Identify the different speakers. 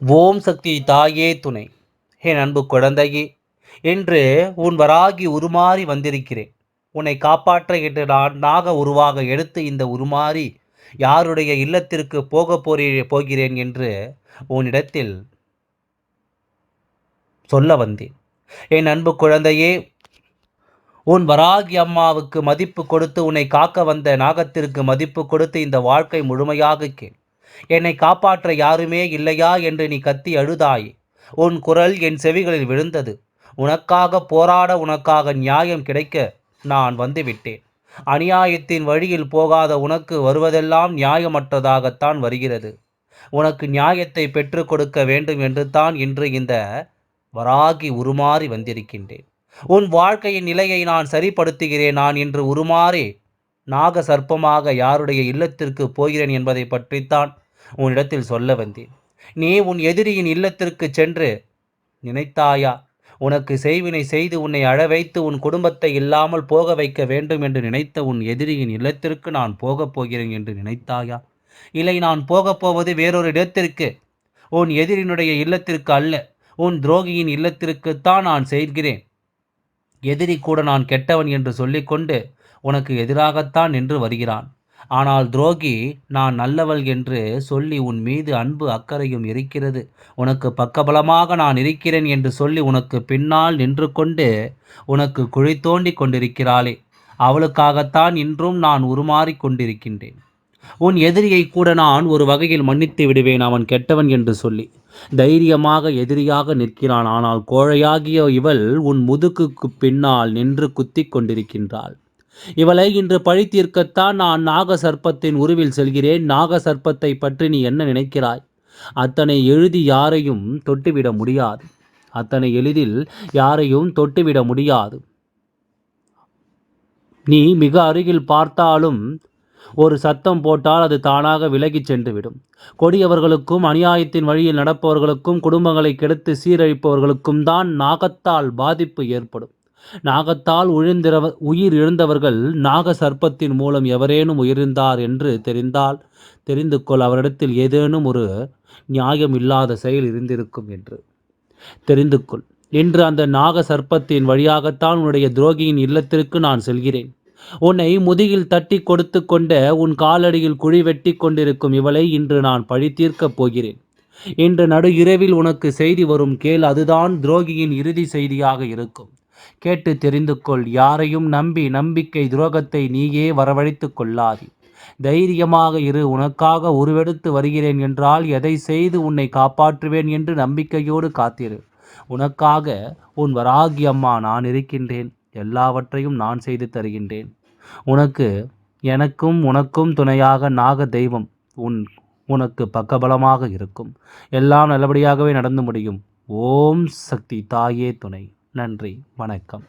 Speaker 1: ஓம் சக்தி தாயே துணை. என் அன்பு குழந்தையே என்று உன் வராகி உருமாறி வந்திருக்கிறேன். உன்னை காப்பாற்ற என்று நான் நாக உருவாக எடுத்து இந்த உருமாறி யாருடைய இல்லத்திற்கு போக போறே போகிறேன் என்று உன்னிடத்தில் சொல்ல வந்தேன். என் அன்பு குழந்தையே உன் வராகி அம்மாவுக்கு மதிப்பு கொடுத்து உன்னை காக்க வந்த நாகத்திற்கு மதிப்பு கொடுத்து இந்த வாழ்க்கை முழுமையாக கேள். என்னை காப்பாற்ற யாருமே இல்லையா என்று நீ கத்தி அழுதாய். உன் குரல் என் செவிகளில் விழுந்தது. உனக்காக போராட உனக்காக நியாயம் கிடைக்க நான் வந்துவிட்டேன். அநியாயத்தின் வழியில் போகாத உனக்கு வருவதெல்லாம் நியாயமற்றதாகத்தான் வருகிறது. உனக்கு நியாயத்தை பெற்றுக் கொடுக்க வேண்டும் என்று தான் இன்று இந்த வராகி உருமாறி வந்திருக்கின்றேன். உன் வாழ்க்கையின் நிலையை நான் சரிப்படுத்துகிறேன். நான் இன்று உருமாறி நாக சர்ப்பமாக யாருடைய இல்லத்திற்கு போகிறேன் என்பதை பற்றித்தான் உன்னிடத்தில் சொல்ல வந்தேன். நீ உன் எதிரியின் இல்லத்திற்கு சென்று நினைத்தாயா உனக்கு செய்வினை செய்து உன்னை அழ வைத்து உன் குடும்பத்தை இல்லாமல் போக வைக்க வேண்டும் என்று நினைத்த உன் எதிரியின் இல்லத்திற்கு நான் போகப் போகிறேன் என்று நினைத்தாயா? இல்லை நான் போகப் போவது வேறொரு இடத்திற்கு. உன் எதிரினுடைய இல்லத்திற்கு அல்ல உன் துரோகியின் இல்லத்திற்குத்தான் நான் செய்கிறேன் எதிரி கூட நான் கெட்டவன் என்று சொல்லிக்கொண்டு உனக்கு எதிராகத்தான் நின்று வருகிறான். ஆனால் துரோகி நான் நல்லவள் என்று சொல்லி உன் மீது அன்பு அக்கறையும் இருக்கிறது. உனக்கு பக்கபலமாக நான் இருக்கிறேன் என்று சொல்லி உனக்கு பின்னால் நின்று கொண்டு உனக்கு குழி தோண்டி கொண்டிருக்கிறாளே. அவளுக்காகத்தான் இன்றும் நான் உருமாறி கொண்டிருக்கின்றேன். உன் எதிரியை கூட நான் ஒரு வகையில் மன்னித்து விடுவேன் அவன் கெட்டவன் என்று சொல்லி. தைரியமாக எதிரியாக நிற்கிறான் ஆனால் கோழையாகிய இவள் உன் முதுகுக்கு பின்னால் நின்று குத்தி கொண்டிருக்கின்றாள். இவளை இன்று பழி தீர்க்கத்தான் நான் நாக சர்ப்பத்தின் உருவில் செல்கிறேன். நாக சர்ப்பத்தை பற்றி நீ என்ன நினைக்கிறாய்? அத்தனை எழுதி யாரையும் தொட்டுவிட முடியாது. அத்தனை எளிதில் யாரையும் தொட்டுவிட முடியாது. நீ மிக அருகில் பார்த்தாலும் ஒரு சத்தம் போட்டால் அது தானாக விலகிச் சென்றுவிடும். கொடியவர்களுக்கும் அநியாயத்தின் வழியில் நடப்பவர்களுக்கும் குடும்பங்களை கெடுத்து சீரழிப்பவர்களுக்கும் தான் நாகத்தால் பாதிப்பு ஏற்படும். நாகத்தால் உயிர்ந்திரவ உயிர் எழுந்தவர்கள் நாக சர்ப்பத்தின் மூலம் எவரேனும் உயிர்ந்தார் என்று தெரிந்தால் தெரிந்து கொள் அவரிடத்தில் ஏதேனும் ஒரு நியாயம் இல்லாத செயல் இருந்திருக்கும் என்று. தெரிந்து கொள். என்று அந்த நாக சர்ப்பத்தின் வழியாகத்தான் உன்னுடைய துரோகியின் இல்லத்திற்கு நான் செல்கிறேன். உன்னை முதுகில் தட்டி கொடுத்து கொண்ட உன் காலடியில் குழி வெட்டி கொண்டிருக்கும் இவளை இன்று நான் பழி தீர்க்கப் போகிறேன். இன்று நடு இரவில் உனக்கு செய்தி வரும் கேள் அதுதான் துரோகியின் இறுதி செய்தியாக இருக்கும். கேட்டு தெரிந்து கொள் யாரையும் நம்பி நம்பிக்கை துரோகத்தை நீயே வரவழைத்து கொள்ளாது. தைரியமாக இரு உனக்காக உருவெடுத்து வருகிறேன் என்றால் எதை செய்து உன்னை காப்பாற்றுவேன் என்று நம்பிக்கையோடு காத்திரு. உனக்காக உன் வராகி அம்மா நான் இருக்கின்றேன். எல்லாவற்றையும் நான் செய்து தருகின்றேன். உனக்கு எனக்கும் உனக்கும் துணையாக நாக தெய்வம் உன் உனக்கு பக்கபலமாக இருக்கும். எல்லாம் நல்லபடியாகவே நடந்து முடியும். ஓம் சக்தி தாயே துணை. நன்றி வணக்கம்.